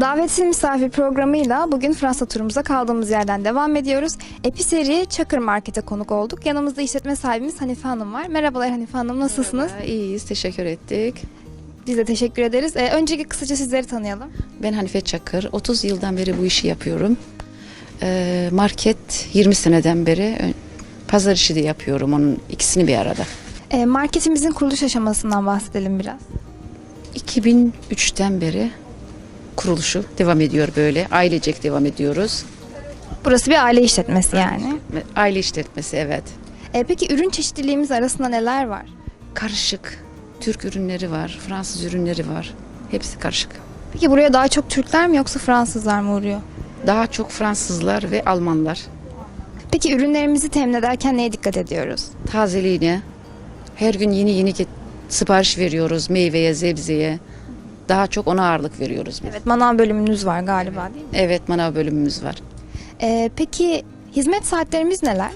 Davetsiz misafir programıyla bugün Fransa turumuza kaldığımız yerden devam ediyoruz. Episeri Çakır Market'e konuk olduk. Yanımızda işletme sahibimiz Hanife Hanım var. Merhabalar Hanife Hanım, nasılsınız? Merhaba, İyiyiz, teşekkür ettik. Biz de teşekkür ederiz. Ee, önceki kısaca sizleri tanıyalım. Ben Hanife Çakır, 30 yıldan beri bu işi yapıyorum. Ee, market 20 seneden beri pazar işi de yapıyorum, onun ikisini bir arada. Ee, marketimizin kuruluş aşamasından bahsedelim biraz. 2003'ten beri kuruluşu devam ediyor böyle, ailecek devam ediyoruz. Burası bir aile işletmesi yani. Aile işletmesi evet. Ee, peki ürün çeşitliliğimiz arasında neler var? Karışık, Türk ürünleri var, Fransız ürünleri var. Hepsi karışık. Peki buraya daha çok Türkler mi yoksa Fransızlar mı uğruyor? Daha çok Fransızlar ve Almanlar. Peki ürünlerimizi temin ederken neye dikkat ediyoruz? tazeliğine her gün yeni yeni sipariş veriyoruz meyveye, sebzeye. Daha çok ona ağırlık veriyoruz biz. Evet, manav bölümünüz var galiba değil mi? Evet, manav bölümümüz var. Ee, peki hizmet saatlerimiz neler?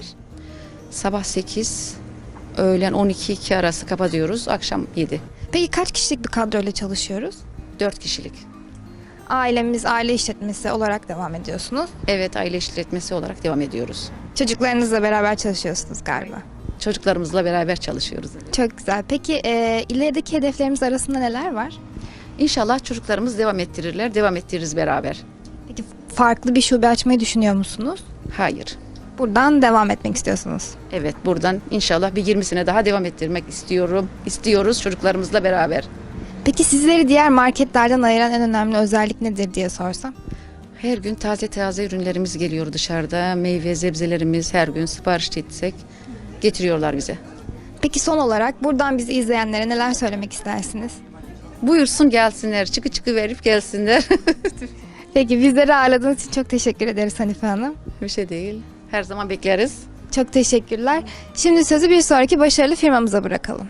Sabah 8, öğlen 12-2 arası kapatıyoruz, akşam 7. Peki kaç kişilik bir kadroyla çalışıyoruz? 4 kişilik. Ailemiz aile işletmesi olarak devam ediyorsunuz. Evet, aile işletmesi olarak devam ediyoruz. Çocuklarınızla beraber çalışıyorsunuz galiba. Çocuklarımızla beraber çalışıyoruz. Çok güzel. Peki e, ilerideki hedeflerimiz arasında neler var? İnşallah çocuklarımız devam ettirirler, devam ettiririz beraber. Peki farklı bir şube açmayı düşünüyor musunuz? Hayır. Buradan devam etmek istiyorsunuz. Evet, buradan inşallah bir 20 sene daha devam ettirmek istiyorum. İstiyoruz çocuklarımızla beraber. Peki sizleri diğer marketlerden ayıran en önemli özellik nedir diye sorsam? Her gün taze taze ürünlerimiz geliyor dışarıda. Meyve, sebzelerimiz her gün sipariş etsek getiriyorlar bize. Peki son olarak buradan bizi izleyenlere neler söylemek istersiniz? Buyursun gelsinler, çıkı çıkı verip gelsinler. Peki bizleri ağırladığınız için çok teşekkür ederiz Hanife Hanım. Bir şey değil. Her zaman bekleriz. Çok teşekkürler. Şimdi sözü bir sonraki başarılı firmamıza bırakalım.